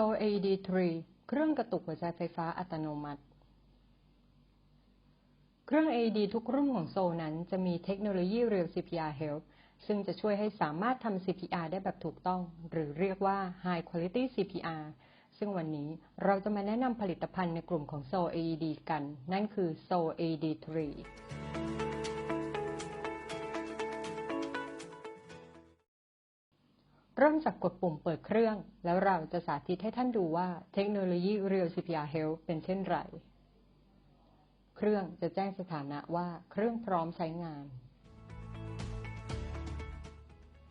Soul AED 3 เครื่องกระตุกหัวใจไฟฟ้าอัตโนมัติ เครื่อง AD ทุกรุ่นของ Soul นั้นจะมีเทคโนโลยี Real CPR Help ซึ่งจะช่วยให้สามารถทำ CPR ได้แบบถูกต้อง หรือเรียกว่า High Quality CPR ซึ่งวันนี้เราจะมาแนะนำผลิตภัณฑ์ในกลุ่มของ Soul AED กัน นั่นคือ Soul AED 3 เริ่มจากกดปุ่มเปิดเครื่อง แล้วเราจะสาธิตให้ท่านดูว่าเทคโนโลยี Real CPR Health เป็นเช่นไร เครื่องจะแจ้งสถานะว่าเครื่องพร้อมใช้งาน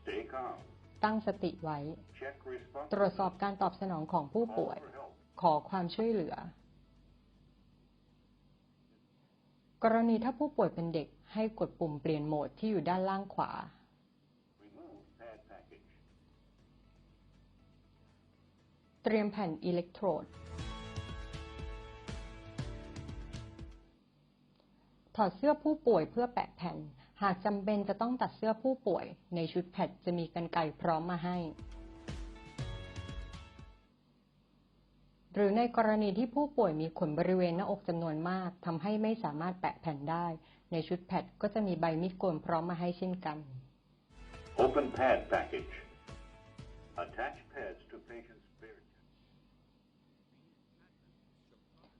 Stay calm. ตั้งสติไว้ Check response. ตรวจสอบการตอบสนองของผู้ป่วย Call for help. ขอความช่วยเหลือ กรณีถ้าผู้ป่วยเป็นเด็กให้กดปุ่มเปลี่ยนโหมดที่อยู่ด้านล่างขวา เตรียมแผ่นอิเล็กโทรด ถอดเสื้อผู้ป่วยเพื่อแปะแผ่น หากจำเป็นจะต้องตัดเสื้อผู้ป่วย ในชุดแพทจะมีกรรไกรพร้อมมาให้ หรือในกรณีที่ผู้ป่วยมีขนบริเวณหน้าอกจำนวนมากทำให้ไม่สามารถแปะแผ่นได้ ในชุดแพทก็จะมีใบมีดโกนพร้อมมาให้เช่นกัน Open pad package. Attach pads to patient's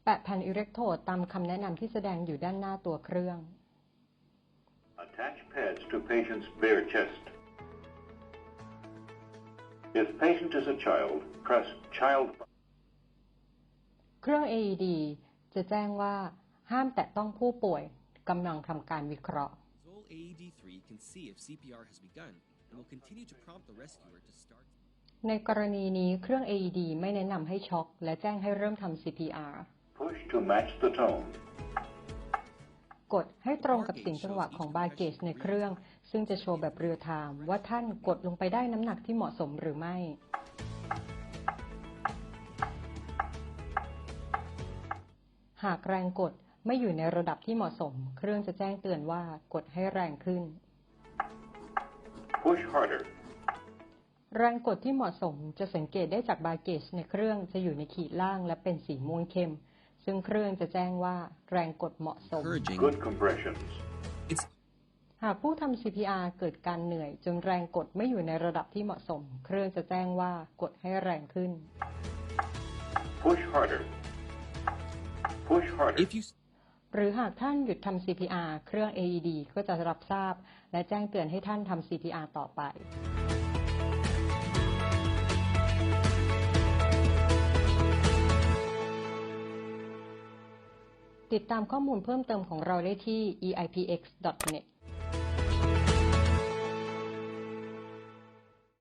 แปะแผ่นอิเล็กโทรดตามคำแนะนำที่แสดงอยู่ด้านหน้าตัวเครื่อง Attach pads to patient's bare chest. If patient is a child, press child เครื่อง AED จะแจ้งว่าห้ามแตะต้องผู้ป่วยกำลังทำการวิเคราะห์ Zoll AED3 can see if CPR has begun and will continue to prompt the rescuer to start. ในกรณีนี้เครื่อง AED ไม่แนะนำให้ช็อกและแจ้งให้เริ่มทำ CPR push to match the tone. กดให้ตรงกับเสียงจังหวะของบาร์เกจในเครื่อง ซึ่งจะโชว์แบบเรียลไทม์ว่าท่านกดลงไปได้น้ำหนักที่เหมาะสมหรือไม่ หากแรงกดไม่อยู่ในระดับที่เหมาะสม เครื่องจะแจ้งเตือนว่ากดให้แรงขึ้น Push harder. แรงกดที่เหมาะสมจะสังเกตได้จากบาร์เกจในเครื่องจะอยู่ในขีดล่างและเป็นสีม่วงเข้ม ซึ่งเครื่องจะแจ้งว่าแรงกดเหมาะสม Encouraging. Good compressions. It's หากผู้ทำ CPR เกิดการเหนื่อย จนแรงกดไม่อยู่ในระดับที่เหมาะสม เครื่องจะแจ้งว่ากดให้แรงขึ้น Push harder. Push harder. if you หรือหากท่านหยุดทำ CPR เครื่อง AED ก็จะรับทราบ และแจ้งเตือนให้ท่านทำ CPR ต่อไป ติดตามข้อมูลเพิ่มเติมของเราได้ที่ eipx.net